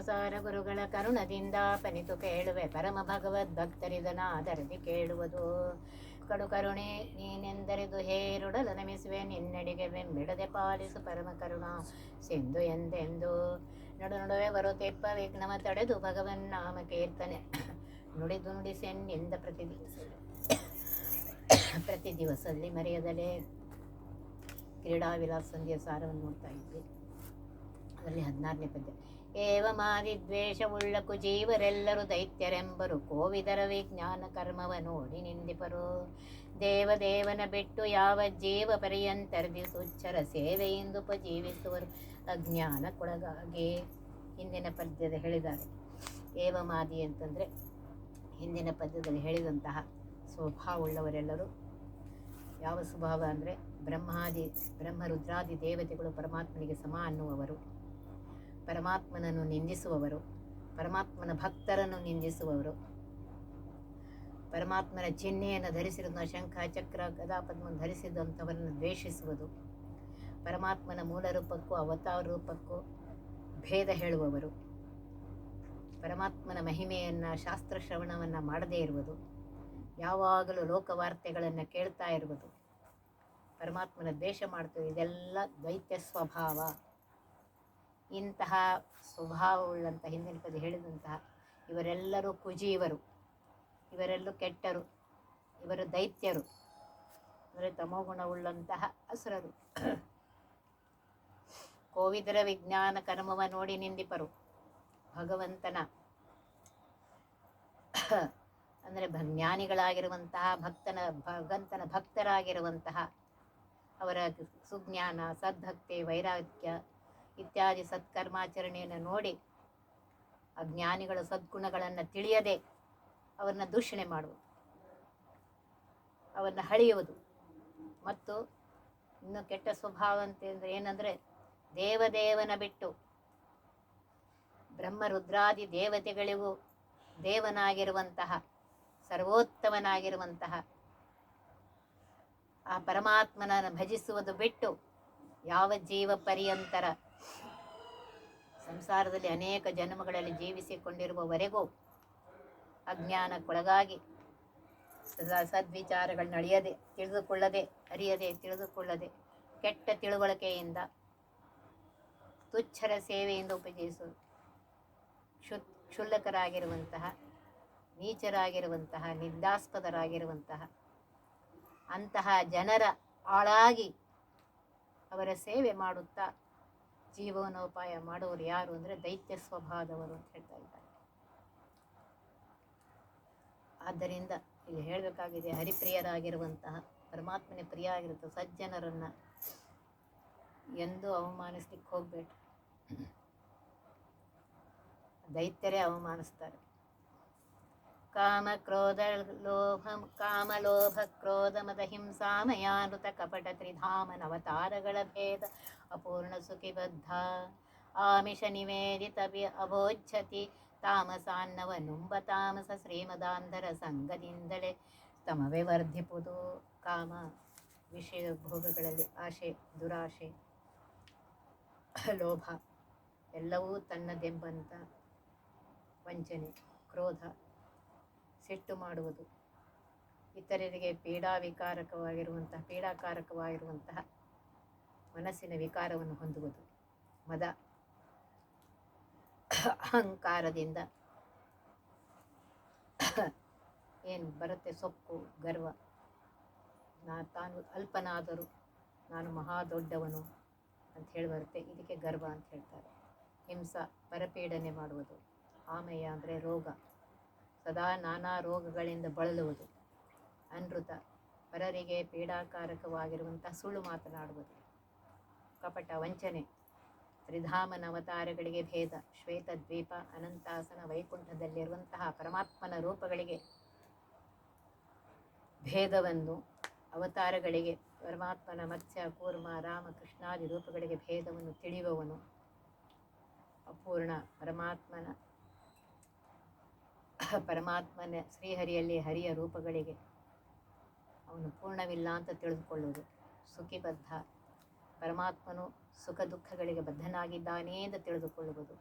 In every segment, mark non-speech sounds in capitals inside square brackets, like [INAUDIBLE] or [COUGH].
ಸಾರ ಗುರುಗಳ ಕರುಣದಿಂದ ಪನಿತು ಕೇಳುವೆ ಪರಮ ಭಗವದ್ ಭಕ್ತರಿದನಾದರದಿ ಕೇಳುವುದು. ಕಡು ಕರುಣೆ, ನೀನೆಂದರೆದು ಹೇರುಡಲ ನಮಿಸುವೆ, ನಿನ್ನಡಿಗೆ ಬೆಂಬಿಡದೆ ಪಾಲಿಸು ಪರಮ ಕರುಣ. ಸಿಂಧು ಎಂದೆಂದು ನಡು ನಡುವೆ ಬರುತ್ತೆಪ್ಪ ವಿಘ್ನವ ತಡೆದು ಭಗವನ್ ನಾಮ ಕೀರ್ತನೆ. ನುಡಿದು ನುಡಿಸೆನ್ನಿಂದ ಪ್ರತಿ ಪ್ರತಿ ದಿವಸದಲ್ಲಿ ಮರೆಯದಲೇ ಕ್ರೀಡಾ ವಿಲಾಸ ಸಂಧಿಯ ಸಾರವನ್ನು ನೋಡ್ತಾ ಇದ್ವಿ. ಅದರಲ್ಲಿ ಹದಿನಾರನೇ ಪದ್ಯ. ಏವ ಮಾದಿ ದ್ವೇಷವುಳ್ಳ ಕುಜೀವರೆಲ್ಲರೂ ದೈತ್ಯರೆಂಬರು ಕೋವಿದರ ವಿಜ್ಞಾನ ಕರ್ಮವ ನೋಡಿ ನಿಂದಿಪರು ದೇವದೇವನ ಬಿಟ್ಟು ಯಾವ ಜೀವ ಪರ್ಯಂತರ್ದಿ ಸುಚ್ಚರ ಸೇವೆಯಿಂದ ಉಪಜೀವಿಸುವರು ಅಜ್ಞಾನಕ್ಕೊಳಗಾಗಿ ಹಿಂದಿನ ಪದ್ಯದ ಹೇಳಿದ್ದಾರೆ. ಏವಮಾದಿ ಅಂತಂದರೆ ಹಿಂದಿನ ಪದ್ಯದಲ್ಲಿ ಹೇಳಿದಂತಹ ಸ್ವಭಾವವುಳ್ಳವರೆಲ್ಲರೂ ಯಾವ ಸ್ವಭಾವ ಅಂದರೆ ಬ್ರಹ್ಮಾದಿ ರುದ್ರಾದಿ ದೇವತೆಗಳು ಪರಮಾತ್ಮನಿಗೆ ಸಮ ಅನ್ನುವವರು. ಪರಮಾತ್ಮನನ್ನು ನಿಂದಿಸುವವರು, ಪರಮಾತ್ಮನ ಭಕ್ತರನ್ನು ನಿಂದಿಸುವವರು. ಪರಮಾತ್ಮನ ಚಿಹ್ನೆಯನ್ನು ಧರಿಸಿರುವ ಶಂಖ ಚಕ್ರ ಗದಾ ಪದ್ಮವನ್ನು ಧರಿಸಿದಂಥವರನ್ನು ದ್ವೇಷಿಸುವುದು, ಪರಮಾತ್ಮನ ಮೂಲ ರೂಪಕ್ಕೂ ಅವತಾರ ರೂಪಕ್ಕೂ ಭೇದ ಹೇಳುವವರು. ಪರಮಾತ್ಮನ ಮಹಿಮೆಯನ್ನು, ಶಾಸ್ತ್ರ ಶ್ರವಣವನ್ನು ಮಾಡದೇ ಇರುವುದು, ಯಾವಾಗಲೂ ಲೋಕವಾರ್ತೆಗಳನ್ನು ಕೇಳ್ತಾ ಇರುವುದು. ಪರಮಾತ್ಮನ ದ್ವೇಷ ಮಾಡ್ತೀವಿ, ಇದೆಲ್ಲ ದ್ವೈತ್ಯ ಸ್ವಭಾವ. ಇಂತಹ ಸ್ವಭಾವವುಳ್ಳಂಥ ಹಿಂದಿನ ಪದ ಹೇಳಿದಂತಹ ಇವರೆಲ್ಲರೂ ಕುಜೀವರು ಇವರೆಲ್ಲೂ ಕೆಟ್ಟರು, ಇವರು ದೈತ್ಯರು ಅಂದರೆ ತಮೋಗುಣವುಳ್ಳಂತಹ ಅಸುರರು. ಕೋವಿದರ ವಿಜ್ಞಾನ ಕರ್ಮವ ನೋಡಿ ನಿಂದಿಪರು. ಭಗವಂತನ ಅಂದರೆ ಜ್ಞಾನಿಗಳಾಗಿರುವಂತಹ ಭಕ್ತನ, ಭಗವಂತನ ಭಕ್ತರಾಗಿರುವಂತಹ ಅವರ ಸುಜ್ಞಾನ, ಸದ್ಭಕ್ತಿ, ವೈರಾಗ್ಯ ಇತ್ಯಾದಿ ಸತ್ಕರ್ಮಾಚರಣೆಯನ್ನು ನೋಡಿ ಅಜ್ಞಾನಿಗಳ ಜ್ಞಾನಿಗಳ ಸದ್ಗುಣಗಳನ್ನು ತಿಳಿಯದೆ ಅವರನ್ನ ದೂಷಣೆ ಮಾಡುವುದು, ಅವರನ್ನ ಹಳೆಯುವುದು. ಮತ್ತು ಇನ್ನು ಕೆಟ್ಟ ಸ್ವಭಾವ ಅಂತಂದ್ರೆ ಏನಂದರೆ ದೇವದೇವನ ಬಿಟ್ಟು ಬ್ರಹ್ಮ ರುದ್ರಾದಿ ದೇವತೆಗಳಿಗೂ ದೇವನಾಗಿರುವಂತಹ, ಸರ್ವೋತ್ತಮನಾಗಿರುವಂತಹ ಆ ಪರಮಾತ್ಮನನ್ನು ಭಜಿಸುವುದು ಬಿಟ್ಟು ಯಾವ ಜೀವ ಪರ್ಯಂತರ ಸಂಸಾರದಲ್ಲಿ ಅನೇಕ ಜನ್ಮಗಳಲ್ಲಿ ಜೀವಿಸಿಕೊಂಡಿರುವವರೆಗೂ ಅಜ್ಞಾನಕ್ಕೊಳಗಾಗಿ ಸದಾ ಸದ್ವಿಚಾರಗಳನ್ನ ಅಳಿಯದೆ ತಿಳಿದುಕೊಳ್ಳದೆ, ಅರಿಯದೆ, ತಿಳಿದುಕೊಳ್ಳದೆ, ಕೆಟ್ಟ ತಿಳುವಳಿಕೆಯಿಂದ ತುಚ್ಛರ ಸೇವೆಯಿಂದ ಉಪಯೋಗಿಸುವುದು ಕ್ಷು ಕ್ಷುಲ್ಲಕರಾಗಿರುವಂತಹ, ನೀಚರಾಗಿರುವಂತಹ, ನಿಂದಾಸ್ಪದರಾಗಿರುವಂತಹ, ಅಂತಹ ಜನರ ಆಳಾಗಿ ಅವರ ಸೇವೆ ಮಾಡುತ್ತಾ ಜೀವನೋಪಾಯ ಮಾಡುವವರು ಯಾರು ಅಂದರೆ ದೈತ್ಯ ಸ್ವಭಾವದವರು ಅಂತ ಹೇಳ್ತಾ ಇದ್ದಾರೆ. ಆದ್ದರಿಂದ ಇಲ್ಲಿ ಹೇಳಬೇಕಾಗಿದೆ, ಹರಿಪ್ರಿಯರಾಗಿರುವಂತಹ, ಪರಮಾತ್ಮನೇ ಪ್ರಿಯ ಆಗಿರುತ್ತೆ ಸಜ್ಜನರನ್ನು ಎಂದೂ ಅವಮಾನಿಸ್ಲಿಕ್ಕೆ ಹೋಗಬೇಡ. ದೈತ್ಯರೇ ಅವಮಾನಿಸ್ತಾರೆ. ಕಾಮ ಕ್ರೋಧ ಲೋಭ ಕಾಮಲೋಭ ಕ್ರೋಧ ಮದ ಹಿಂಸಾಮಯಾನೃತ ಕಪಟ ತ್ರಿಧಾಮ ನವತಾರಗಳ ಭೇದ ಅಪೂರ್ಣ ಸುಖಿಬದ್ಧ ಆಮಿಷ ನಿವೇದಿತ ಅಭೋಜ್ಜತಿ ತಾಮಸಾನ್ನವ ನುಂಬ ತಾಮಸ ಶ್ರೀಮದಾಂಧರ ಸಂಘದಿಂದಲೇ. ತಮವೇ ವರ್ಧಿಪುದು ಕಾಮ ವಿಷಯ ಭೋಗಗಳಲ್ಲಿ ಆಶೆ, ದುರಾಶೆ, ಲೋಭ, ಎಲ್ಲವೂ ತನ್ನದೆಂಬಂತ ವಂಚನೆ, ಕ್ರೋಧ. ಸಿಟ್ಟು ಮಾಡುವುದು. ಇತರರಿಗೆ ಪೀಡಾವಿಕಾರಕವಾಗಿರುವಂತಹ, ಪೀಡಾಕಾರಕವಾಗಿರುವಂತಹ ಮನಸ್ಸಿನ ವಿಕಾರವನ್ನು ಹೊಂದುವುದು. ಮದ ಅಹಂಕಾರದಿಂದ ಏನು ಬರುತ್ತೆ? ಸೊಕ್ಕು, ಗರ್ವ. ನಾ ತಾನು ಅಲ್ಪನಾದರೂ ನಾನು ಮಹಾ ದೊಡ್ಡವನು ಅಂತ ಹೇಳಿ ಬರುತ್ತೆ. ಇದಕ್ಕೆ ಗರ್ವ ಅಂತ ಹೇಳ್ತಾರೆ. ಹಿಂಸಾ, ಪರಪೀಡನೆ ಮಾಡುವುದು. ಆಮೆಯ ಅಂದರೆ ರೋಗ. ಸದಾ ನಾನಾ ರೋಗಗಳಿಂದ ಬಳಲುವುದು. ಅನೃತ, ಪರರಿಗೆ ಪೀಡಾಕಾರಕವಾಗಿರುವಂಥ ಸುಳ್ಳು ಮಾತನಾಡುವುದು. ಕಪಟ, ವಂಚನೆ, ತ್ರಿಧಾಮನ ಅವತಾರಗಳಿಗೆ ಭೇದ, ಶ್ವೇತ, ದ್ವೀಪ, ಅನಂತಾಸನ ವೈಕುಂಠದಲ್ಲಿರುವಂತಹ ಪರಮಾತ್ಮನ ರೂಪಗಳಿಗೆ ಭೇದವನ್ನು ಅವತಾರಗಳಿಗೆ ಪರಮಾತ್ಮನ ಮತ್ಸ್ಯ, ಕೂರ್ಮ, ರಾಮ, ಕೃಷ್ಣಾದಿ ರೂಪಗಳಿಗೆ ಭೇದವನ್ನು ತಿಳಿಯುವವನು ಅಪೂರ್ಣ ಪರಮಾತ್ಮನ ಪರಮಾತ್ಮನ ಶ್ರೀಹರಿಯಲ್ಲಿ ಹರಿಯ ರೂಪಗಳಿಗೆ ಅವನು ಪೂರ್ಣವಿಲ್ಲ ಅಂತ ತಿಳಿದುಕೊಳ್ಳುವುದು ಸುಖಿಬದ್ಧ. ಪರಮಾತ್ಮನು ಸುಖ ದುಃಖಗಳಿಗೆ ಬದ್ಧನಾಗಿದ್ದಾನೆ ಎಂದು ತಿಳಿದುಕೊಳ್ಳುವುದು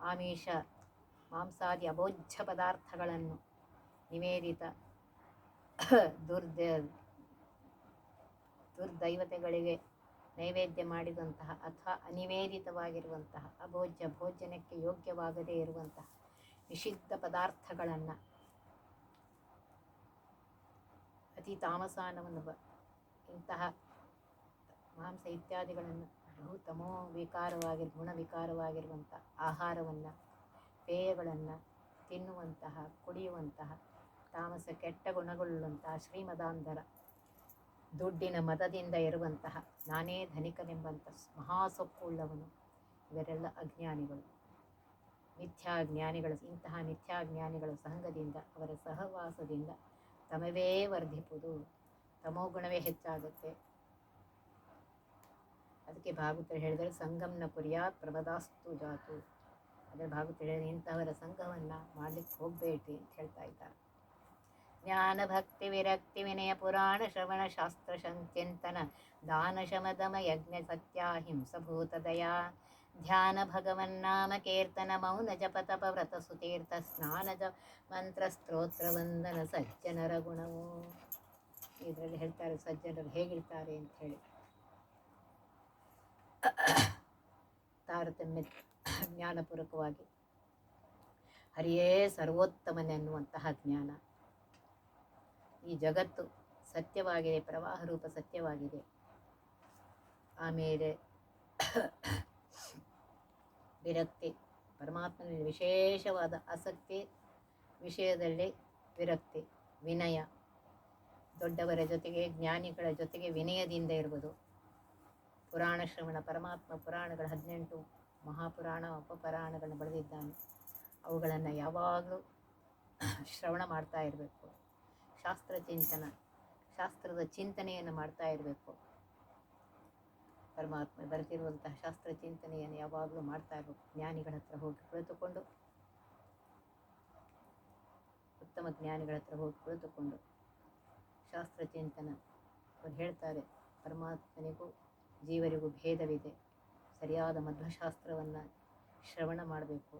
ಆಮಿಷ, ಮಾಂಸಾದಿ ಅಭೋಜ್ಯ ಪದಾರ್ಥಗಳನ್ನು ನಿವೇದಿತ ದುರ್ದ, ದುರ್ದೈವತೆಗಳಿಗೆ ನೈವೇದ್ಯ ಮಾಡಿದಂತಹ ಅಥವಾ ಅನಿವೇದಿತವಾಗಿರುವಂತಹ ಅಭೋಜ್ಯ ಭೋಜನಕ್ಕೆ ಯೋಗ್ಯವಾಗದೇ ಇರುವಂತಹ ನಿಷಿದ್ಧ ಪದಾರ್ಥಗಳನ್ನು. ಅತಿ ತಾಮಸಾನವನ್ನು ಬ, ಇಂತಹ ಮಾಂಸ ಇತ್ಯಾದಿಗಳನ್ನು ಬಹು ತಮೋ ವಿಕಾರವಾಗಿ ಗುಣವಿಕಾರವಾಗಿರುವಂಥ ಆಹಾರವನ್ನು, ಪೇಯಗಳನ್ನು ತಿನ್ನುವಂತಹ, ಕುಡಿಯುವಂತಹ, ತಾಮಸ ಕೆಟ್ಟ ಗುಣಗೊಳ್ಳುವಂತಹ ಶ್ರೀಮದಾಂಧರ ದುಡ್ಡಿನ ಮದದಿಂದ ಇರುವಂತಹ ನಾನೇ ಧನಿಕನೆಂಬಂಥ ಮಹಾಸೊಪ್ಪುಳ್ಳವನು ಇವರೆಲ್ಲ ಅಜ್ಞಾನಿಗಳು. ಮಿಥ್ಯಾಜ್ಞಾನಿಗಳ ಇಂತಹ ಮಿಥ್ಯಾಜ್ಞಾನಿಗಳ ಸಂಘದಿಂದ, ಅವರ ಸಹವಾಸದಿಂದ ತಮವೇ ವರ್ಧಿಪುದು ತಮೋಗುಣವೇ ಹೆಚ್ಚಾಗುತ್ತೆ. ಅದಕ್ಕೆ ಭಾಗವತರು ಹೇಳಿದರೆ, ಸಂಗಮ್ನ ಕುರಿಯಾತ್ ಪ್ರಮದಾಸ್ತು ಜಾತು. ಅದರ ಭಾಗವತರು ಹೇಳಿದರೆ, ಇಂಥವರ ಸಂಘವನ್ನು ಮಾಡಲಿಕ್ಕೆ ಹೋಗಬೇಡ್ರಿ ಅಂತ ಹೇಳ್ತಾ ಇದ್ದಾರೆ. ಜ್ಞಾನ ಭಕ್ತಿ ವಿರಕ್ತಿ ವಿನಯ ಪುರಾಣ ಶ್ರವಣ ಶಾಸ್ತ್ರ ಸಂಚಿಂತನ ದಾನ ಶಮದಮ ಯಜ್ಞ ಸತ್ಯಾಹಿಂಸಭೂತ ದಯಾ. ಧ್ಯಾನ ಭಗವನ್ನಾಮ ಕೀರ್ತನ ಮೌನ ಜಪ ತಪ ವ್ರತ ಸುತೀರ್ಥ ಸ್ನಾನ ಜ ಮಂತ್ರ ಸ್ತೋತ್ರ ವಂದನ ಸಜ್ಜನರ ಗುಣವು ಇದರಲ್ಲಿ ಹೇಳ್ತಾರೆ, ಸಜ್ಜನರು ಹೇಗಿರ್ತಾರೆ ಅಂತ ಹೇಳಿ ತಾರತಮ್ಯ ಜ್ಞಾನಪೂರ್ವಕವಾಗಿ ಹರಿಯೇ ಸರ್ವೋತ್ತಮನೆ ಅನ್ನುವಂತಹ ಜ್ಞಾನ. ಈ ಜಗತ್ತು ಸತ್ಯವಾಗಿದೆ ಪ್ರವಾಹ ರೂಪ ಸತ್ಯವಾಗಿದೆ. ಆಮೇಲೆ ವಿರಕ್ತಿ. ಪರಮಾತ್ಮನಲ್ಲಿ ವಿಶೇಷವಾದ ಆಸಕ್ತಿ ವಿಷಯದಲ್ಲಿ ವಿರಕ್ತಿ, ವಿನಯ. ದೊಡ್ಡವರ ಜೊತೆಗೆ ಜ್ಞಾನಿಗಳ ಜೊತೆಗೆ ವಿನಯದಿಂದ ಇರುವುದು. ಪುರಾಣ ಶ್ರವಣ, ಪರಮಾತ್ಮ ಪುರಾಣಗಳ ಹದಿನೆಂಟು ಮಹಾಪುರಾಣ, ಉಪಪುರಾಣಗಳನ್ನು ಬರೆದಿದ್ದಾನೆ. ಅವುಗಳನ್ನು ಯಾವಾಗಲೂ ಶ್ರವಣ ಮಾಡ್ತಾ ಇರಬೇಕು. ಶಾಸ್ತ್ರ ಚಿಂತನ ಶಾಸ್ತ್ರದ ಚಿಂತನೆಯನ್ನು ಮಾಡ್ತಾ ಇರಬೇಕು. ಪರಮಾತ್ಮ ಬರೆದಿರುವಂತಹ ಶಾಸ್ತ್ರ ಚಿಂತನೆಯನ್ನು ಯಾವಾಗಲೂ ಮಾಡ್ತಾ ಇರಬೇಕು ಜ್ಞಾನಿಗಳ ಹತ್ರ ಹೋಗಿ ಕುಳಿತುಕೊಂಡು, ಉತ್ತಮ ಜ್ಞಾನಿಗಳ ಹತ್ರ ಹೋಗಿ ಕುಳಿತುಕೊಂಡು ಶಾಸ್ತ್ರ ಚಿಂತನ ಅವ್ರು ಹೇಳ್ತಾರೆ, ಪರಮಾತ್ಮನಿಗೂ ಜೀವರಿಗೂ ಭೇದವಿದೆ. ಸರಿಯಾದ ಮಧ್ವಶಾಸ್ತ್ರವನ್ನು ಶ್ರವಣ ಮಾಡಬೇಕು.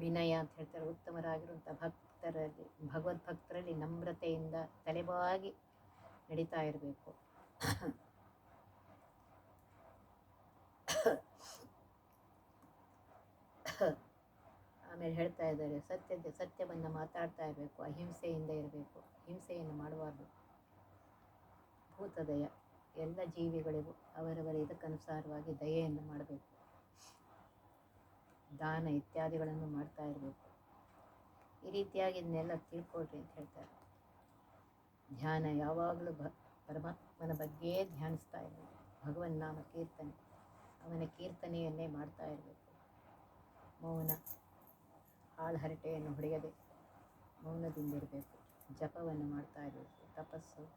ವಿನಯ ಅಂತ ಹೇಳ್ತಾರೆ ಉತ್ತಮರಾಗಿರುವಂಥ ಭಕ್ತರಲ್ಲಿ, ಭಗವದ್ಭಕ್ತರಲ್ಲಿ ನಮ್ರತೆಯಿಂದ ತಲೆಬಾಗಿ ನಡೀತಾ ಇರಬೇಕು. ಆಮೇಲೆ ಹೇಳ್ತಾ ಇದ್ದಾರೆ, ಸತ್ಯದ, ಸತ್ಯವನ್ನು ಮಾತಾಡ್ತಾ ಇರಬೇಕು, ಅಹಿಂಸೆಯಿಂದ ಇರಬೇಕು ಹಿಂಸೆಯನ್ನು ಮಾಡಬಾರ್ದು. ಭೂತದಯ, ಎಲ್ಲ ಜೀವಿಗಳಿಗೂ ಅವರವರ ಇದಕ್ಕನುಸಾರವಾಗಿ ದಯೆಯನ್ನು ಮಾಡಬೇಕು. ದಾನ ಇತ್ಯಾದಿಗಳನ್ನು ಮಾಡ್ತಾ ಇರಬೇಕು. ಈ ರೀತಿಯಾಗಿ ಇದನ್ನೆಲ್ಲ ತಿಳ್ಕೊಳ್ರಿ ಅಂತ ಹೇಳ್ತಾರೆ. ಧ್ಯಾನ ಯಾವಾಗಲೂ ಭ ಪರಮಾತ್ಮನ ಬಗ್ಗೆಯೇ ಧ್ಯಾನಿಸ್ತಾ ಇರಬೇಕು. ಭಗವನ್ ನಾಮ ಕೀರ್ತನೆ. ಅವನ ಕೀರ್ತನೆಯನ್ನೇ ಮಾಡ್ತಾ ಇರಬೇಕು. ಮೌನ ಹಾಳ್ಹರಟೆಯನ್ನು ಹೊಡೆಯದೆ ಮೌನದಿಂದಿರಬೇಕು ಜಪವನ್ನು ಮಾಡ್ತಾ ಇರಬೇಕು. ತಪಸ್ಸು,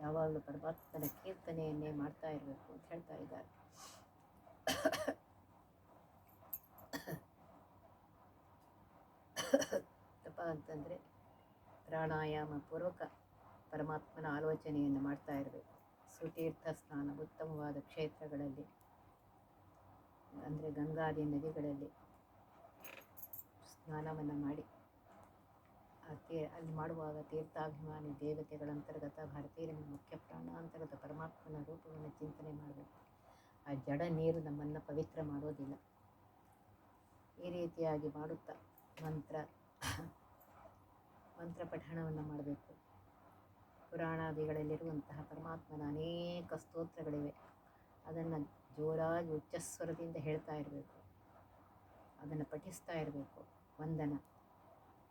ಯಾವಾಗಲೂ ಪರಮಾತ್ಮನ ಕೀರ್ತನೆಯನ್ನೇ ಮಾಡ್ತಾ ಇರಬೇಕು ಅಂತ ಹೇಳ್ತಾ ಇದ್ದಾರೆ. [COUGHS] ತಪ ಅಂತಂದರೆ ಪ್ರಾಣಾಯಾಮ ಪೂರ್ವಕ ಪರಮಾತ್ಮನ ಆಲೋಚನೆಯನ್ನು ಮಾಡ್ತಾ ಇರಬೇಕು. ಸುತೀರ್ಥ ಸ್ನಾನ, ಉತ್ತಮವಾದ ಕ್ಷೇತ್ರಗಳಲ್ಲಿ, ಅಂದರೆ ಗಂಗಾದಿ ನದಿಗಳಲ್ಲಿ ಸ್ನಾನವನ್ನು ಮಾಡಿ. ತೀ, ಅಲ್ಲಿ ಮಾಡುವಾಗ ತೀರ್ಥಾಭಿಮಾನಿ ದೇವತೆಗಳ ಅಂತರ್ಗತ ಭಾರತೀಯ ಮುಖ್ಯ ಪ್ರಾಣಾಂತರ್ಗತ ಪರಮಾತ್ಮನ ರೂಪವನ್ನು ಚಿಂತನೆ ಮಾಡಬೇಕು. ಆ ಜಡ ನೀರು ನಮ್ಮನ್ನು ಪವಿತ್ರ ಮಾಡೋದಿಲ್ಲ. ಈ ರೀತಿಯಾಗಿ ಮಾಡುತ್ತಾ, ಮಂತ್ರ ಮಂತ್ರ ಪಠಣವನ್ನು ಮಾಡಬೇಕು. ಪುರಾಣಾದಿಗಳಲ್ಲಿರುವಂತಹ ಪರಮಾತ್ಮನ ಅನೇಕ ಸ್ತೋತ್ರಗಳಿವೆ. ಅದನ್ನು ಜೋರಾಗಿ ಉಚ್ಚಸ್ವರದಿಂದ ಹೇಳ್ತಾ ಇರಬೇಕು. ಅದನ್ನು ಪಠಿಸ್ತಾ ಇರಬೇಕು. ವಂದನ.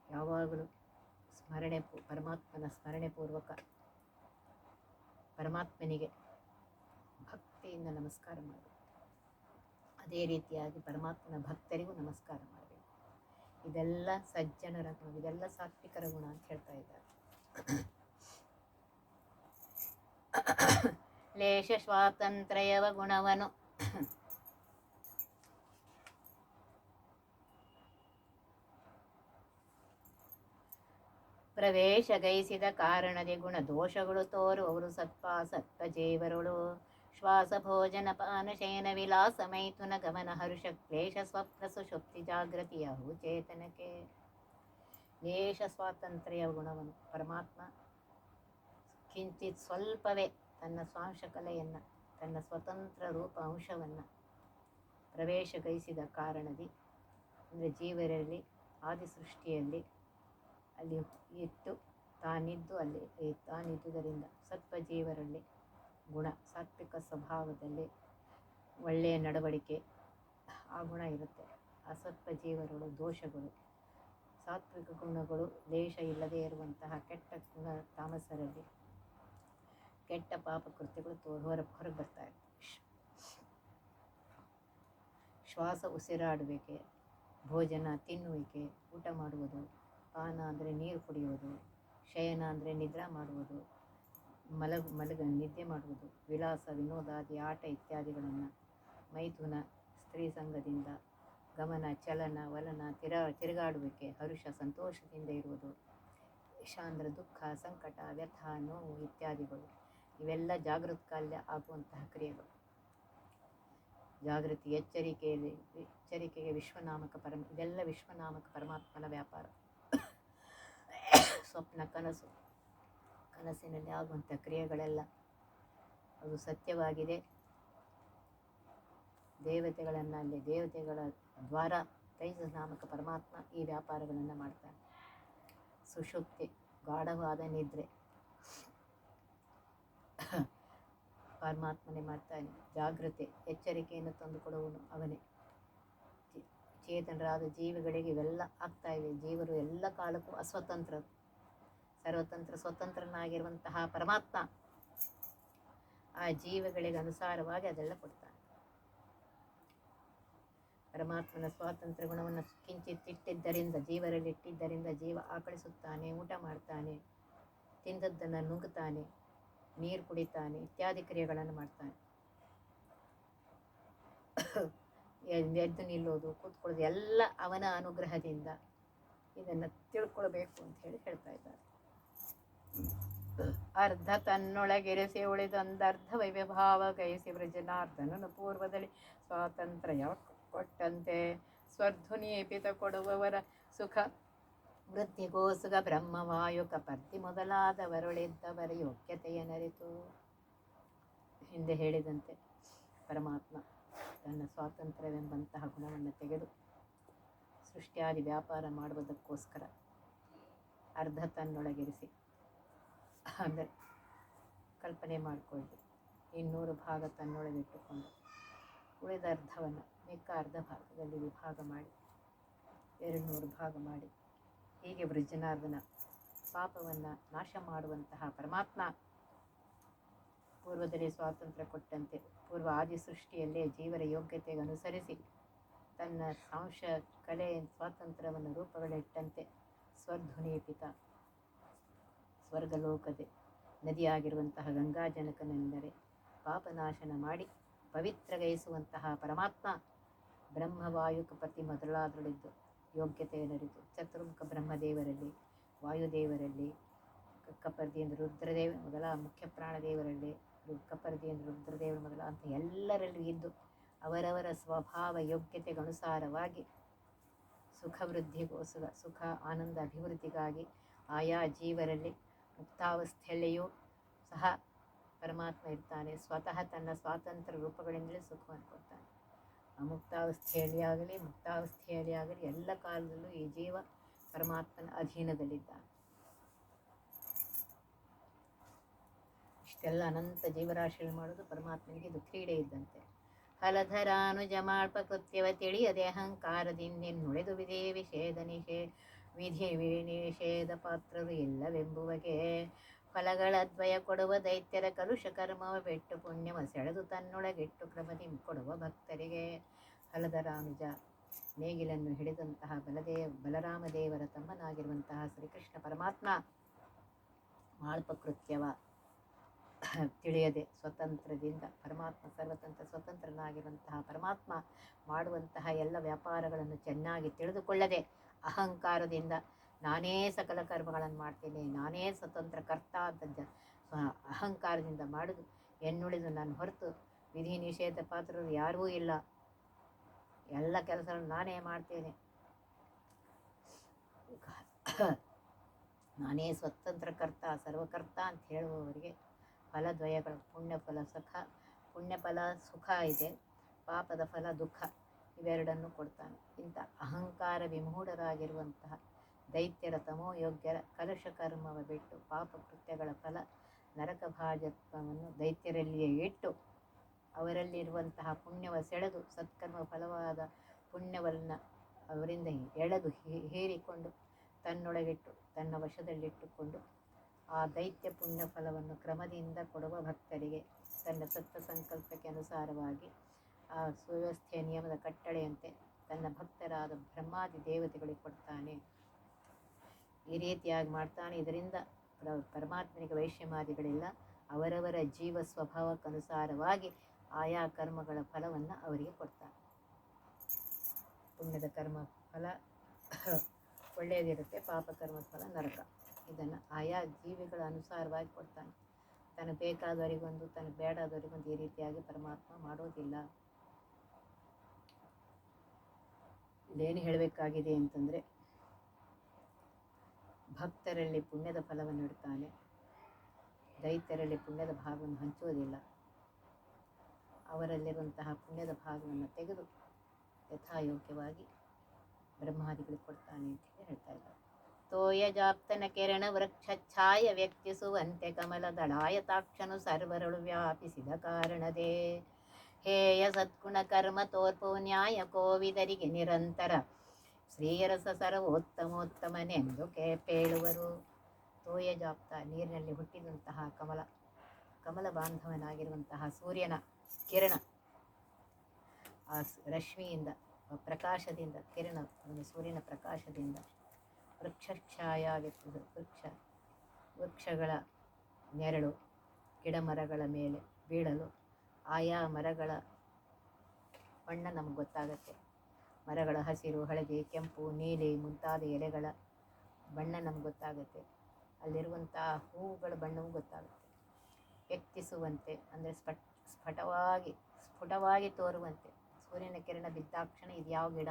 ಯಾವಾಗಲೂ ಸ್ಮರಣೆ ಪರಮಾತ್ಮನ ಸ್ಮರಣೆ ಪೂರ್ವಕ ಪರಮಾತ್ಮನಿಗೆ ಭಕ್ತಿಯಿಂದ ನಮಸ್ಕಾರ ಮಾಡಬೇಕು. ಅದೇ ರೀತಿಯಾಗಿ ಪರಮಾತ್ಮನ ಭಕ್ತರಿಗೂ ನಮಸ್ಕಾರ ಮಾಡಬೇಕು. ಇದೆಲ್ಲ ಸಜ್ಜನರ ಗುಣ ಇದೆಲ್ಲ ಸಾತ್ವಿಕರ ಗುಣ ಅಂತ ಹೇಳ್ತಾ ಇದ್ದಾರೆ. ಲೇಷ ಸ್ವಾತಂತ್ರ್ಯವ ಗುಣವನು. ಪ್ರವೇಶ ಗೈಸಿದ ಕಾರಣದಿ ಗುಣ ದೋಷಗಳು ತೋರುವವರು ಸತ್ಪಾ ಸತ್ತ ಜೀವರುಳು. ಜಾಗೃತಿಯ ಚೇತನಕ್ಕೆ ದೇಶ ಸ್ವಾತಂತ್ರ್ಯ ಗುಣವನ್ನು ಪರಮಾತ್ಮ. ಕಿಂಚಿತ್ ಸ್ವಲ್ಪವೇ ತನ್ನ ಸ್ವಾಂಶ ಕಲೆಯನ್ನು ತನ್ನ ಸ್ವತಂತ್ರ ರೂಪ ಅಂಶವನ್ನು ಪ್ರವೇಶಗೈಸಿದ ಕಾರಣದಿ. ಅಂದರೆ ಜೀವರಲ್ಲಿ, ಆದಿಸೃಷ್ಟಿಯಲ್ಲಿ ಅಲ್ಲಿ ಇಟ್ಟು ತಾನಿದ್ದು ಅಲ್ಲಿ, ತಾನಿದ್ದುದರಿಂದ ಸತ್ವ ಜೀವರಲ್ಲಿ ಗುಣ, ಸಾತ್ವಿಕ ಸ್ವಭಾವದಲ್ಲಿ ಒಳ್ಳೆಯ ನಡವಳಿಕೆ, ಆ ಗುಣ ಇರುತ್ತೆ. ಅಸತ್ವ ಜೀವಗಳು ದೋಷಗಳು, ಸಾತ್ವಿಕ ಗುಣಗಳು ದೇಶ ಇಲ್ಲದೇ ಇರುವಂತಹ ಕೆಟ್ಟ ಗುಣ ತಾಮಸರಲ್ಲಿ ಕೆಟ್ಟ ಪಾಪ ಕೃತ್ಯಗಳು ತೋ, ಹೊರ, ಹೊರಗೆ ಬರ್ತಾ ಇರ್ತವೆ ಶ್ವಾಸ ಉಸಿರಾಡುವಿಕೆ, ಭೋಜನ, ತಿನ್ನುವಿಕೆ, ಊಟ ಮಾಡುವುದು, ಪಾನ ಅಂದರೆ ನೀರು ಕುಡಿಯುವುದು, ಶಯನ ಅಂದರೆ ನಿದ್ರಾ ಮಾಡುವುದು ಮಲಗ ಮಲಗ ನಿದ್ದೆ ಮಾಡುವುದು ವಿಲಾಸ ವಿನೋದಾದಿ ಆಟ ಇತ್ಯಾದಿಗಳನ್ನು ಮೈಥುನ ಸ್ತ್ರೀ ಸಂಘದಿಂದ ಗಮನ, ಚಲನ, ವಲನ, ತಿರ ತಿರುಗಾಡುವಿಕೆ, ಹರುಷ, ಸಂತೋಷದಿಂದ ಇರುವುದು ಶಾಂದ್ರ ದುಃಖ, ಸಂಕಟ ವ್ಯಥ ನೋವು ಇತ್ಯಾದಿಗಳು. ಇವೆಲ್ಲ ಜಾಗೃತ ಕಾಲ್ಯ ಆಗುವಂತಹ ಕ್ರಿಯೆಗಳು. ಜಾಗೃತಿ ಎಚ್ಚರಿಕೆಯಲ್ಲಿ ಎಚ್ಚರಿಕೆಗೆ ವಿಶ್ವನಾಮಕ ಪರಮ, ಇದೆಲ್ಲ ವಿಶ್ವನಾಮಕ ಪರಮಾತ್ಮನ ವ್ಯಾಪಾರ. [COUGHS] ಸ್ವಪ್ನ, ಕನಸು. ಕನಸಿನಲ್ಲಿ ಆಗುವಂಥ ಕ್ರಿಯೆಗಳೆಲ್ಲ ಅದು ಸತ್ಯವಾಗಿದೆ. ದೇವತೆಗಳನ್ನು ಅಲ್ಲಿ ದೇವತೆಗಳ ದ್ವಾರ ತೈಜ ನಾಮಕ ಪರಮಾತ್ಮ ಈ ವ್ಯಾಪಾರಗಳನ್ನು ಮಾಡ್ತಾನೆ ಸುಷುಪ್ತಿ, ಗಾಢವಾದ ನಿದ್ರೆ. ಪರಮಾತ್ಮನೇ ಮಾಡ್ತಾನೆ. ಜಾಗೃತಿ, ಎಚ್ಚರಿಕೆಯನ್ನು ತಂದುಕೊಡುವನು ಅವನೇ. ಚೇತನರಾದ ಜೀವಿಗಳಿಗೆ ಇವೆಲ್ಲ ಆಗ್ತಾ ಇವೆ. ಜೀವರು ಎಲ್ಲ ಕಾಲಕ್ಕೂ ಅಸ್ವತಂತ್ರರು ಸರ್ವತಂತ್ರ ಸ್ವತಂತ್ರನಾಗಿರುವಂತಹ ಪರಮಾತ್ಮ ಆ ಜೀವಗಳಿಗೆ ಅನುಸಾರವಾಗಿ ಅದೆಲ್ಲ ಕೊಡ್ತಾನೆ. ಪರಮಾತ್ಮನ ಸ್ವಾತಂತ್ರ್ಯ ಗುಣವನ್ನು ಕಿಂಚಿತ್ ಜೀವರಲ್ಲಿಟ್ಟಿದ್ದರಿಂದ ಜೀವ ಆಕಳಿಸುತ್ತಾನೆ, ಊಟ ಮಾಡ್ತಾನೆ, ತಿಂದದ್ದನ್ನು ನುಂಗುತ್ತಾನೆ ನೀರು ಕುಡಿತಾನೆ ಇತ್ಯಾದಿ ಕ್ರಿಯೆಗಳನ್ನು ಮಾಡ್ತಾನೆ. ಎದ್- ಎದ್ದು ನಿಲ್ಲೋದು, ಕೂತ್ಕೊಳ್ಳೋದು, ಎಲ್ಲ ಅವನ ಅನುಗ್ರಹದಿಂದ ಇದನ್ನು ತಿಳ್ಕೊಳ್ಬೇಕು ಅಂತ ಹೇಳಿ ಹೇಳ್ತಾ ಇದ್ದಾರೆ. ಅರ್ಧ ತನ್ನೊಳಗೆರೆಸಿ ಉಳಿದೊಂದರ್ಧ ವೈಭವ ಗಯಿಸಿ ವೃಜನಾರ್ಧನನು ಪೂರ್ವದಲ್ಲಿ ಸ್ವಾತಂತ್ರ್ಯ ಕೊಟ್ಟಂತೆ. ಸ್ವರ್ಧುನಿಯೇಪಿತ ಕೊಡುವವರ ಸುಖ ವೃದ್ಧಿಗೋಸುಗ ಬ್ರಹ್ಮವಾಯು ಕಪರ್ತಿ ಮೊದಲಾದವರುಳಿದ್ದವರ ಯೋಗ್ಯತೆಯನ್ನರಿತು ಹಿಂದೆ ಹೇಳಿದಂತೆ ಪರಮಾತ್ಮ ತನ್ನ ಸ್ವಾತಂತ್ರ್ಯವೆಂಬಂತಹ ಗುಣವನ್ನು ತೆಗೆದು ಸೃಷ್ಟಿಯಾದಿ ವ್ಯಾಪಾರ ಮಾಡುವುದಕ್ಕೋಸ್ಕರ ಅರ್ಧ ತನ್ನೊಳಗಿರಿಸಿ ಅಂದರೆ ಕಲ್ಪನೆ ಮಾಡಿಕೊಳ್ಳಿ ಇನ್ನೂರು ಭಾಗ ತನ್ನೊಳಗಿಟ್ಟುಕೊಂಡು ಉಳಿದ ಅರ್ಧವನ್ನು ಮಿಕ್ಕ ಅರ್ಧ ಭಾಗದಲ್ಲಿ ವಿಭಾಗ ಮಾಡಿ ಎರಡು ನೂರು ಭಾಗ ಮಾಡಿ, ಹೀಗೆ ವೃಜನಾರ್ದನ ಪಾಪವನ್ನು ನಾಶ ಮಾಡುವಂತಹ ಪರಮಾತ್ಮ ಪೂರ್ವದಲ್ಲಿ ಸ್ವಾತಂತ್ರ್ಯ ಕೊಟ್ಟಂತೆ ಪೂರ್ವ ಆದಿ ಸೃಷ್ಟಿಯಲ್ಲೇ ಜೀವರ ಯೋಗ್ಯತೆಗೆ ಅನುಸರಿಸಿ ತನ್ನ ಸಾಂಶ ಕಲೆ ಸ್ವಾತಂತ್ರ್ಯವನ್ನು ರೂಪಗಳಿಟ್ಟಂತೆ ಸ್ವರ್ಧುನೀಪಿತ ಸ್ವರ್ಗಲೋಕದೆ ನದಿಯಾಗಿರುವಂತಹ ಗಂಗಾಜನಕನೆಂದರೆ ಪಾಪನಾಶನ ಮಾಡಿ ಪವಿತ್ರಗೈಸುವಂತಹ ಪರಮಾತ್ಮ ಬ್ರಹ್ಮವಾಯುಕಪತಿ ಮೊದಲಾದರಳಿದ್ದು ಯೋಗ್ಯತೆಯನ್ನರಿತು ಚತುರ್ಮುಖ ಬ್ರಹ್ಮದೇವರಲ್ಲಿ, ವಾಯುದೇವರಲ್ಲಿ ಕ- ಕಪರ್ದಿ ಅಂದರೆ ರುದ್ರದೇವ ಮೊದಲ ಮುಖ್ಯ ಪ್ರಾಣದೇವರಲ್ಲಿ ಅಂದರೆ ರುದ್ರದೇವರು ಮೊದಲ ಅಂತ ಎಲ್ಲರಲ್ಲೂ ಇದ್ದು ಅವರವರ ಸ್ವಭಾವ ಯೋಗ್ಯತೆಗನುಸಾರವಾಗಿ ಸುಖ ವೃದ್ಧಿಗೋಸ್ಕರ ಸುಖ, ಆನಂದ, ಅಭಿವೃದ್ಧಿಗಾಗಿ ಆಯಾ ಜೀವರಲ್ಲಿ ಮುಕ್ತಾವಸ್ಥೆಯಲ್ಲಿಯೂ ಸಹ ಪರಮಾತ್ಮ ಇರ್ತಾನೆ. ಸ್ವತಃ ತನ್ನ ಸ್ವಾತಂತ್ರ್ಯ ರೂಪಗಳಿಂದಲೇ ಸುಖವನ್ನು ಕೊಡ್ತಾನೆ. ಅಮುಕ್ತಾವಸ್ಥೆಯಲ್ಲಿ ಆಗಲಿ, ಮುಕ್ತಾವಸ್ಥೆಯಲ್ಲಿ ಆಗಲಿ, ಎಲ್ಲ ಕಾಲದಲ್ಲೂ ಈ ಜೀವ ಪರಮಾತ್ಮನ ಅಧೀನದಲ್ಲಿದ್ದಾನೆ. ಇಷ್ಟೆಲ್ಲ ಅನಂತ ಜೀವರಾಶಿಗಳು ಮಾಡೋದು ಪರಮಾತ್ಮನಿಗೆ ಇದು ಕ್ರೀಡೆ ಇದ್ದಂತೆ. ಹಲಧರಾನುಜ ಮಾಳ್ಪ ಕೃತ್ಯವ ತಿಳಿಯದೆ ಅಹಂಕಾರದಿಂದೆನ್ನುಳಿದು ವಿಧೇ ವಿಷೇದ ನಿಷೇ ವಿಧಿ ನಿಷೇಧ ಪಾತ್ರರು ಇಲ್ಲವೆಂಬುವಗೆ ಫಲಗಳ ದ್ವಯ ಕೊಡುವ ದೈತ್ಯರ ಕಲುಷ ಕರ್ಮವ ಬೆಟ್ಟು ಪುಣ್ಯವ ಸೆಳೆದು ತನ್ನೊಳಗಿಟ್ಟು ಕ್ರಮದಿ ಕೊಡುವ ಭಕ್ತರಿಗೆ. ಹಲದರಾಮುಜ ನೇಗಿಲನ್ನು ಹಿಡಿದಂತಹ ಬಲದೇವ ಬಲರಾಮದೇವರ ತಮ್ಮನಾಗಿರುವಂತಹ ಶ್ರೀಕೃಷ್ಣ ಪರಮಾತ್ಮ ಮಾಳ್ಪಕೃತ್ಯವ ತಿಳಿಯದೆ ಸ್ವತಂತ್ರದಿಂದ ಪರಮಾತ್ಮ ಸರ್ವತಂತ್ರ ಸ್ವತಂತ್ರನಾಗಿರುವಂತಹ ಪರಮಾತ್ಮ ಮಾಡುವಂತಹ ಎಲ್ಲ ವ್ಯಾಪಾರಗಳನ್ನು ಚೆನ್ನಾಗಿ ತಿಳಿದುಕೊಳ್ಳದೆ ಅಹಂಕಾರದಿಂದ ನಾನೇ ಸಕಲ ಕರ್ಮಗಳನ್ನು ಮಾಡ್ತೀನಿ, ನಾನೇ ಸ್ವತಂತ್ರ ಕರ್ತ ಅಂತ ಅಹಂಕಾರದಿಂದ ಮಾಡಿದು ಎನ್ನುಳಿದು ನಾನು ಹೊರತು ವಿಧಿ ನಿಷೇಧ ಪಾತ್ರರು ಯಾರೂ ಇಲ್ಲ. ಎಲ್ಲ ಕೆಲಸಗಳನ್ನು ನಾನೇ ಮಾಡ್ತೇನೆ. [COUGHS] ನಾನೇ ಸ್ವತಂತ್ರ ಕರ್ತ, ಸರ್ವಕರ್ತ ಅಂತ ಹೇಳುವವರಿಗೆ ಫಲದ್ವಯಗಳು ಪುಣ್ಯಫಲ ಸುಖ ಪುಣ್ಯಫಲ ಸುಖ ಇದೆ, ಪಾಪದ ಫಲ ದುಃಖ. ಇವೆರಡನ್ನು ಕೊಡ್ತಾನೆ. ಇಂಥ ಅಹಂಕಾರ ವಿಮೂಢರಾಗಿರುವಂತಹ ದೈತ್ಯರ ತಮೋಯೋಗ್ಯರ ಕರ್ಮವ ಬಿಟ್ಟು ಪಾಪ ಕೃತ್ಯಗಳ ಫಲ ನರಕ ಭಾಜತ್ವವನ್ನು ದೈತ್ಯರಲ್ಲಿಯೇ ಇಟ್ಟು ಅವರಲ್ಲಿರುವಂತಹ ಪುಣ್ಯವ ಸೆಳೆದು ಸತ್ಕರ್ಮ ಫಲವಾದ ಪುಣ್ಯವನ್ನು ಅವರಿಂದ ಎಳೆದು ಹೇರಿಕೊಂಡು ತನ್ನೊಳಗಿಟ್ಟು ತನ್ನ ವಶದಲ್ಲಿಟ್ಟುಕೊಂಡು ಆ ದೈತ್ಯ ಪುಣ್ಯ ಫಲವನ್ನು ಕ್ರಮದಿಂದ ಕೊಡುವ ಭಕ್ತರಿಗೆ ತನ್ನ ಸತ್ತ ಸಂಕಲ್ಪಕ್ಕೆ ಅನುಸಾರವಾಗಿ ಆ ಸುವ್ಯವಸ್ಥೆಯ ನಿಯಮದ ಕಟ್ಟಳೆಯಂತೆ ತನ್ನ ಭಕ್ತರಾದ ಬ್ರಹ್ಮಾದಿ ದೇವತೆಗಳಿಗೆ ಕೊಡ್ತಾನೆ. ಈ ರೀತಿಯಾಗಿ ಮಾಡ್ತಾನೆ. ಇದರಿಂದ ಪ್ರ- ಪರಮಾತ್ಮನಿಗೆ ವೈಶ್ಯಮಾದಿಗಳಿಲ್ಲ ಅವರವರ ಜೀವ ಸ್ವಭಾವಕ್ಕನುಸಾರವಾಗಿ ಆಯಾ ಕರ್ಮಗಳ ಫಲವನ್ನು ಅವರಿಗೆ ಕೊಡ್ತಾನೆ. ಪುಣ್ಯದ ಕರ್ಮ ಫಲ [COUGHS] ಒಳ್ಳೆಯದಿರುತ್ತೆ. ಪಾಪ ಕರ್ಮದ ಫಲ ನರಕ. ಇದನ್ನು ಆಯಾ ಜೀವಿಗಳ ಅನುಸಾರವಾಗಿ ಕೊಡ್ತಾನೆ. ತನಗೆ ಬೇಕಾದವರಿಗೊಂದು, ತನಗೆ ಬೇಡಾದವರಿಗೊಂದು ಈ ರೀತಿಯಾಗಿ ಪರಮಾತ್ಮ ಮಾಡೋದಿಲ್ಲ. ಇಲ್ಲೇನು ಹೇಳಬೇಕಾಗಿದೆ ಅಂತಂದರೆ ಭಕ್ತರಲ್ಲಿ ಪುಣ್ಯದ ಫಲವನ್ನು ಇಡ್ತಾನೆ ದೈತ್ಯರಲ್ಲಿ ಪುಣ್ಯದ ಭಾಗವನ್ನು ಹಂಚುವುದಿಲ್ಲ. ಅವರಲ್ಲಿರುವಂತಹ ಪುಣ್ಯದ ಭಾಗವನ್ನು ತೆಗೆದು ಯಥಾಯೋಗ್ಯವಾಗಿ ಬ್ರಹ್ಮಾದಿಗಳಿಗೆ ಕೊಡ್ತಾನೆ ಅಂತ ಹೇಳಿ ಹೇಳ್ತಾ ಇದ್ದಾರೆ. ತೋಯ ಜಾಪ್ತನ ಕಿರಣ ವೃಕ್ಷ ಛಾಯ ವ್ಯಕ್ತಿಸುವಂತೆ ಕಮಲ ದಳಾಯತಾಕ್ಷನು ಸರ್ವರಳು ವ್ಯಾಪಿಸಿದ ಕಾರಣದೇ. ಹೇಯ ಸದ್ಗುಣ ಕರ್ಮ ತೋರ್ಪು ನ್ಯಾಯ ಕೋವಿದರಿಗೆ ನಿರಂತರ. ಶ್ರೀಯರಸ ಸರ್ವೋತ್ತಮೋತ್ತಮನೆಂದು ಕೇ ಪೇಳುವರು ತೋಯ ಜಾಪ್ತ ನೀರಿನಲ್ಲಿ ಹುಟ್ಟಿದಂತಹ ಕಮಲ ಕಮಲ ಬಾಂಧವನಾಗಿರುವಂತಹ ಸೂರ್ಯನ ಕಿರಣ, ಆ ರಶ್ಮಿಯಿಂದ, ಪ್ರಕಾಶದಿಂದ, ಕಿರಣ, ಒಂದು ಸೂರ್ಯನ ಪ್ರಕಾಶದಿಂದ ವೃಕ್ಷ ವೃಕ್ಷ, ವೃಕ್ಷಗಳ ನೆರಳು ಗಿಡ ಮರಗಳ ಮೇಲೆ ಬೀಳಲು ಆಯಾ ಮರಗಳ ಬಣ್ಣ ನಮಗೆ ಗೊತ್ತಾಗುತ್ತೆ. ಮರಗಳ ಹಸಿರು, ಹಳದಿ, ಕೆಂಪು, ನೀಲಿ ಮುಂತಾದ ಎಲೆಗಳ ಬಣ್ಣ ನಮ್ಗೆ ಗೊತ್ತಾಗುತ್ತೆ. ಅಲ್ಲಿರುವಂಥ ಹೂವುಗಳ ಬಣ್ಣವೂ ಗೊತ್ತಾಗುತ್ತೆ. ವ್ಯಕ್ತಿಸುವಂತೆ ಅಂದರೆ ಸ್ಫಟ್, ಸ್ಫಟವಾಗಿ, ಸ್ಫುಟವಾಗಿ ತೋರುವಂತೆ. ಸೂರ್ಯನ ಕಿರಣ ಬಿದ್ದಾಕ್ಷಣ ಇದು ಯಾವ ಗಿಡ,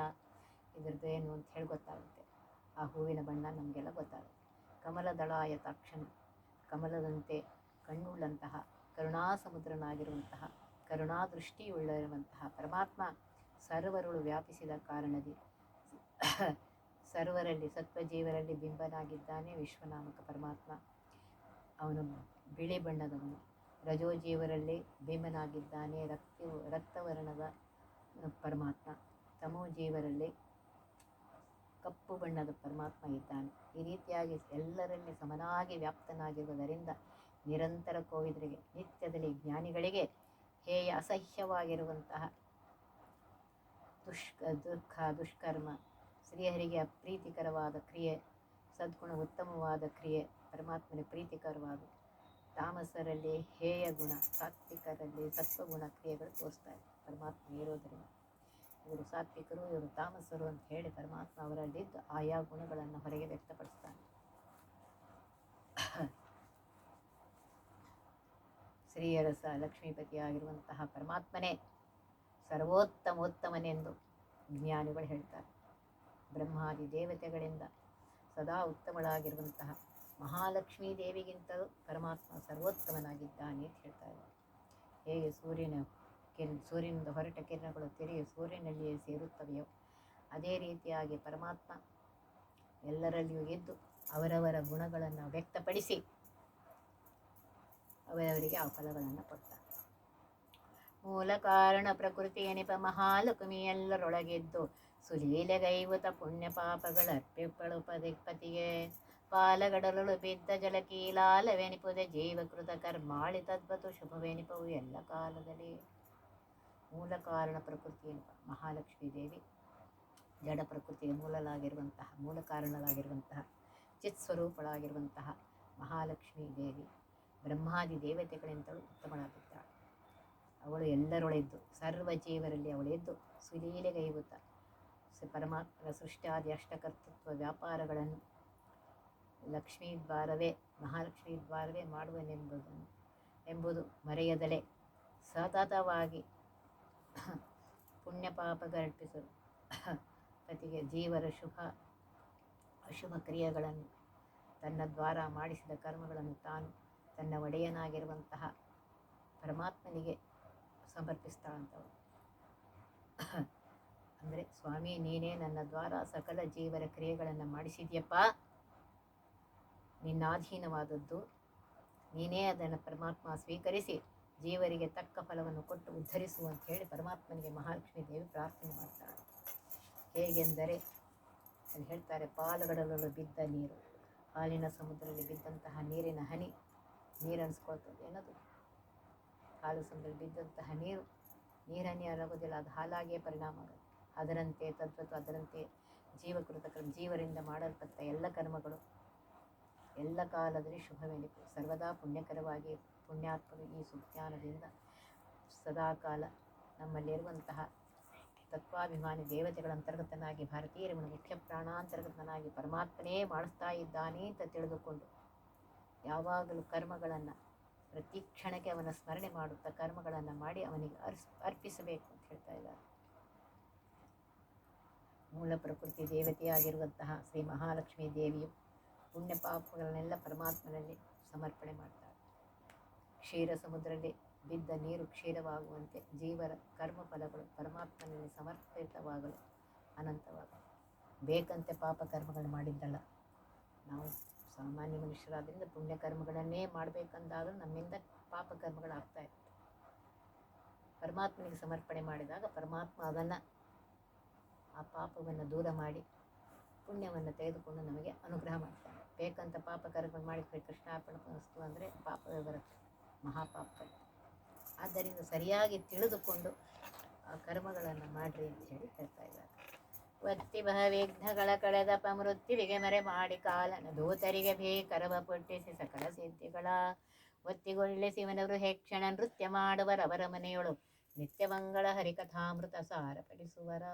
ಇದ್ರದ್ದು ಏನು ಅಂತ ಹೇಳಿ ಗೊತ್ತಾಗುತ್ತೆ. ಆ ಹೂವಿನ ಬಣ್ಣ ನಮಗೆಲ್ಲ ಗೊತ್ತಾಗುತ್ತೆ. ಕಮಲದಳಾಯ ತಕ್ಷಣ ಕಮಲದಂತೆ ಕಣ್ಣುಳ್ಳಂತಹ, ಕರುಣಾಸಮುದ್ರನಾಗಿರುವಂತಹ ಕರುಣಾದೃಷ್ಟಿಯುಳ್ಳಿರುವಂತಹ ಪರಮಾತ್ಮ ಸರ್ವರುಳು ವ್ಯಾಪಿಸಿದ ಕಾರಣದಿ. ಸರ್ವರಲ್ಲಿ, ಸತ್ವಜೀವರಲ್ಲಿ ಬಿಂಬನಾಗಿದ್ದಾನೆ ವಿಶ್ವನಾಮಕ ಪರಮಾತ್ಮ. ಅವನು ಬಿಳಿ ಬಣ್ಣದವನು. ರಜೋಜೀವರಲ್ಲಿ ಬಿಂಬನಾಗಿದ್ದಾನೆ ರಕ್ತ, ರಕ್ತವರ್ಣದ ಪರಮಾತ್ಮ. ತಮೋ ಜೀವರಲ್ಲಿ ಕಪ್ಪು ಬಣ್ಣದ ಪರಮಾತ್ಮ ಇದ್ದಾನೆ. ಈ ರೀತಿಯಾಗಿ ಎಲ್ಲರಲ್ಲಿ ಸಮನಾಗಿ ವ್ಯಾಪ್ತನಾಗಿರುವುದರಿಂದ ನಿರಂತರ ಕೋವಿದರಿಗೆ, ನಿತ್ಯದಲ್ಲಿ ಜ್ಞಾನಿಗಳಿಗೆ ಹೇಯ ಅಸಹ್ಯವಾಗಿರುವಂತಹ ದುಷ್ಕ, ದುಃಖ, ದುಷ್ಕರ್ಮ ಶ್ರೀಹರಿಗೆ ಅಪ್ರೀತಿಕರವಾದ ಕ್ರಿಯೆ, ಸದ್ಗುಣ, ಉತ್ತಮವಾದ ಕ್ರಿಯೆ, ಪರಮಾತ್ಮನ ಪ್ರೀತಿಕರವಾದ ತಾಮಸರಲ್ಲಿ ಹೇಯ ಗುಣ, ಸಾತ್ವಿಕರಲ್ಲಿ ಸತ್ವಗುಣ ಕ್ರಿಯೆಗಳು ತೋರಿಸ್ತಾರೆ ಪರಮಾತ್ಮ ಇರೋದರಿಂದ ಇವರು ಸಾತ್ವಿಕರು, ಇವರು ತಾಮಸರು ಅಂತ ಹೇಳಿ ಪರಮಾತ್ಮ ಅವರಲ್ಲಿದ್ದು ಆಯಾ ಗುಣಗಳನ್ನು ಹೊರಗೆ ವ್ಯಕ್ತಪಡಿಸ್ತಾನೆ. ಶ್ರೀಯರಸ ಲಕ್ಷ್ಮೀಪತಿಯಾಗಿರುವಂತಹ ಪರಮಾತ್ಮನೇ ಸರ್ವೋತ್ತಮೋತ್ತಮನೆಂದು ಜ್ಞಾನಿಗಳು ಹೇಳ್ತಾರೆ. ಬ್ರಹ್ಮಾದಿ ದೇವತೆಗಳಿಂದ ಸದಾ ಉತ್ತಮಳಾಗಿರುವಂತಹ ಮಹಾಲಕ್ಷ್ಮೀ ದೇವಿಗಿಂತಲೂ ಪರಮಾತ್ಮ ಸರ್ವೋತ್ತಮನಾಗಿದ್ದಾನೆ ಅಂತ ಹೇಳ್ತಾ ಇದ್ದಾರೆ. ಹೇಗೆ ಸೂರ್ಯನ ಕಿರಣ, ಸೂರ್ಯನಿಂದ ಹೊರಟ ಕಿರಣಗಳು ತಿರುಗಿ ಸೂರ್ಯನಲ್ಲಿಯೇ ಸೇರುತ್ತವೆಯೋ ಅದೇ ರೀತಿಯಾಗಿ ಪರಮಾತ್ಮ ಎಲ್ಲರಲ್ಲಿಯೂ ಇದ್ದು ಅವರವರ ಗುಣಗಳನ್ನು ವ್ಯಕ್ತಪಡಿಸಿ ಅವರವರಿಗೆ ಆ ಫಲಗಳನ್ನು ಕೊಡ್ತಾರೆ. ಮೂಲ ಕಾರಣ ಪ್ರಕೃತಿ ಎನಿಪ ಮಹಾಲಕ್ಷ್ಮಿ ಎಲ್ಲರೊಳಗೆದ್ದು ಸುಲೀಲಗೈವತ ಪುಣ್ಯ ಪಾಪಗಳ ಪದಿ ಪತಿಗೆ. ಪಾಲಗಡಲಳು ಬಿದ್ದ ಜಲಕೀಲಾಲವೆನಿಪುದೆ ಜೀವಕೃತ ಕರ್ಮಾಳಿ ತದ್ವತು ಶುಭವೆನಿಪವು ಎಲ್ಲ ಕಾಲದಲ್ಲಿ. ಮೂಲ ಕಾರಣ ಪ್ರಕೃತಿ ಎನಿಪ ಮಹಾಲಕ್ಷ್ಮೀ ದೇವಿ. ಜಡ ಪ್ರಕೃತಿಯ ಮೂಲಲಾಗಿರುವಂತಹ, ಮೂಲ ಕಾರಣಲಾಗಿರುವಂತಹ, ಚಿತ್ ಸ್ವರೂಪಳಾಗಿರುವಂತಹ ಮಹಾಲಕ್ಷ್ಮೀ ದೇವಿ. ಬ್ರಹ್ಮಾದಿ ದೇವತೆಗಳಿಂದಲೂ ಉತ್ತಮಳಾಗಿದ್ದಾಳೆ ಅವಳು ಎಲ್ಲರೊಳಿದ್ದು ಸರ್ವ ಜೀವರಲ್ಲಿ ಅವಳಿದ್ದು ಸುಲೀಲೆಗೈಗುತ್ತಾಳೆ ಪರಮಾತ್ಮರ ಸೃಷ್ಟಾದಿ ಅಷ್ಟಕರ್ತೃತ್ವ ವ್ಯಾಪಾರಗಳನ್ನು ಲಕ್ಷ್ಮೀ ದ್ವಾರವೇ, ಮಹಾಲಕ್ಷ್ಮೀ ದ್ವಾರವೇ ಮಾಡುವನೆಂಬುದನ್ನು ಎಂಬುದು ಮರೆಯದಲೆ. ಸತತವಾಗಿ ಪುಣ್ಯ ಪಾಪಗರ್ಪಿಸಲು ಪತಿಗೆ ಜೀವರ ಶುಭ, ಅಶುಭ ಕ್ರಿಯೆಗಳನ್ನು ತನ್ನ ದ್ವಾರ ಮಾಡಿಸಿದ ಕರ್ಮಗಳನ್ನು ತಾನು ತನ್ನ ಒಡೆಯನಾಗಿರುವಂತಹ ಪರಮಾತ್ಮನಿಗೆ ಸಮರ್ಪಿಸ್ತಾಳಂತವಳು. ಅಂದರೆ ಸ್ವಾಮಿ, ನೀನೇ ನನ್ನ ದ್ವಾರ ಸಕಲ ಜೀವರ ಕ್ರಿಯೆಗಳನ್ನು ಮಾಡಿಸಿದ್ಯಪ್ಪ. ನಿನ್ನಾಧೀನವಾದದ್ದು ನೀನೇ ಅದನ್ನು ಪರಮಾತ್ಮ ಸ್ವೀಕರಿಸಿ ಜೀವರಿಗೆ ತಕ್ಕ ಫಲವನ್ನು ಕೊಟ್ಟು ಉದ್ಧರಿಸು ಅಂತ ಹೇಳಿ ಪರಮಾತ್ಮನಿಗೆ ಮಹಾಲಕ್ಷ್ಮೀ ದೇವಿ ಪ್ರಾರ್ಥನೆ ಮಾಡ್ತಾಳೆ. ಹೇಗೆಂದರೆ ಅಲ್ಲಿ ಹೇಳ್ತಾರೆ, ಪಾಲುಗಡಲಲ್ಲಿ ಬಿದ್ದ ನೀರು, ಹಾಲಿನ ಸಮುದ್ರದಲ್ಲಿ ಬಿದ್ದಂತಹ ನೀರಿನ ಹನಿ ನೀರು ಅನ್ಸ್ಕೊಳ್ತದೆ. ಏನದು? ಹಾಲು ಸಮುದ್ರದಲ್ಲಿ ಬಿದ್ದಂತಹ ನೀರು. ನೀರನ್ನೇ ಅರಗೋದಿಲ್ಲ, ಅದು ಹಾಲಾಗಿಯೇ ಪರಿಣಾಮ ಆಗುತ್ತೆ. ಅದರಂತೆ ತದ್ವತ್ತು ಅದರಂತೆ ಜೀವಕೃತ ಕರ್ಮ, ಜೀವರಿಂದ ಮಾಡಲ್ಪಟ್ಟ ಎಲ್ಲ ಕರ್ಮಗಳು. ಎಲ್ಲ ಕಾಲದಲ್ಲಿ ಶುಭವೆನಿತು ಸರ್ವದಾ ಪುಣ್ಯಕರವಾಗಿ ಪುಣ್ಯಾತ್ಮರು ಈ ಸುಜ್ಞಾನದಿಂದ ಸದಾಕಾಲ ನಮ್ಮಲ್ಲಿರುವಂತಹ ತತ್ವಾಭಿಮಾನಿ ದೇವತೆಗಳ ಅಂತರ್ಗತನಾಗಿ, ಭಾರತೀಯರ ಮುಖ್ಯ ಪ್ರಾಣಾಂತರ್ಗತನಾಗಿ ಪರಮಾತ್ಮನೇ ಮಾಡಿಸ್ತಾ ಇದ್ದಾನೆ ಅಂತ ತಿಳಿದುಕೊಂಡು ಯಾವಾಗಲೂ ಕರ್ಮಗಳನ್ನು ಪ್ರತಿ ಕ್ಷಣಕ್ಕೆ ಅವನ ಸ್ಮರಣೆ ಮಾಡುತ್ತಾ ಕರ್ಮಗಳನ್ನು ಮಾಡಿ ಅವನಿಗೆ ಅರ್ಸ್, ಅರ್ಪಿಸಬೇಕು ಅಂತ ಹೇಳ್ತಾ ಇದ್ದಾರೆ. ಮೂಲ ಪ್ರಕೃತಿ ದೇವತೆಯಾಗಿರುವಂತಹ ಶ್ರೀ ಮಹಾಲಕ್ಷ್ಮೀ ದೇವಿಯು ಪುಣ್ಯ ಪಾಪಗಳನ್ನೆಲ್ಲ ಪರಮಾತ್ಮನಲ್ಲಿ ಸಮರ್ಪಣೆ ಮಾಡ್ತಾಳೆ. ಕ್ಷೀರ ಸಮುದ್ರದಲ್ಲಿ ಬಿದ್ದ ನೀರು ಕ್ಷೀರವಾಗುವಂತೆ ಜೀವರ ಕರ್ಮ ಫಲಗಳು ಪರಮಾತ್ಮನಲ್ಲಿ ಸಮರ್ಪಿತವಾಗಲು ಅನಂತವಾಗಲು ಬೇಕಂತೆ ಪಾಪ ಕರ್ಮಗಳು ಮಾಡಿದ್ದಲ್ಲ. ನಾವು ಸಾಮಾನ್ಯ ಮನುಷ್ಯರಾದ್ರಿಂದ ಪುಣ್ಯ ಕರ್ಮಗಳನ್ನೇ ನಮ್ಮಿಂದ ಪಾಪ ಕರ್ಮಗಳಾಗ್ತಾ ಇರ್ತವೆ ಪರಮಾತ್ಮನಿಗೆ ಸಮರ್ಪಣೆ ಮಾಡಿದಾಗ ಪರಮಾತ್ಮ ಅದನ್ನು ಆ ಪಾಪವನ್ನು ದೂರ ಮಾಡಿ ಪುಣ್ಯವನ್ನು ತೆಗೆದುಕೊಂಡು ನಮಗೆ ಅನುಗ್ರಹ ಮಾಡ್ತಾನೆ. ಬೇಕಂತ ಪಾಪ ಕರ್ಮಗಳು ಮಾಡಿದರೆ ಕೃಷ್ಣಾರ್ಪಣ ವಸ್ತು ಅಂದರೆ ಬರುತ್ತೆ ಮಹಾಪಾಪ. ಆದ್ದರಿಂದ ಸರಿಯಾಗಿ ತಿಳಿದುಕೊಂಡು ಆ ಕರ್ಮಗಳನ್ನು ಮಾಡಿರಿ ಅಂತ ಹೇಳಿ ಹೇಳ್ತಾ ಇದ್ದಾರೆ. ಒತ್ತಿ ವಿಘ್ನಗಳ ಕಳೆದ ಪಮೃತ್ತಿವಿಗೆ ಮರೆ ಮಾಡಿ ಕಾಲನ ದೂತರಿಗೆ ಭೀಕರವ ಪುಟ್ಟಿಸಿ ಸಕಲ ಸಿದ್ಧಿಗಳ. ಒತ್ತಿಗೊಳ್ಳಿ ಶಿವನವರು ಹೇಕ್ಷಣ ನೃತ್ಯ ಮಾಡುವರವರ ಮನೆಯೊಳು ನಿತ್ಯಮಂಗಳ ಹರಿಕಥಾಮೃತ ಸಾರ ಪಡಿಸುವರ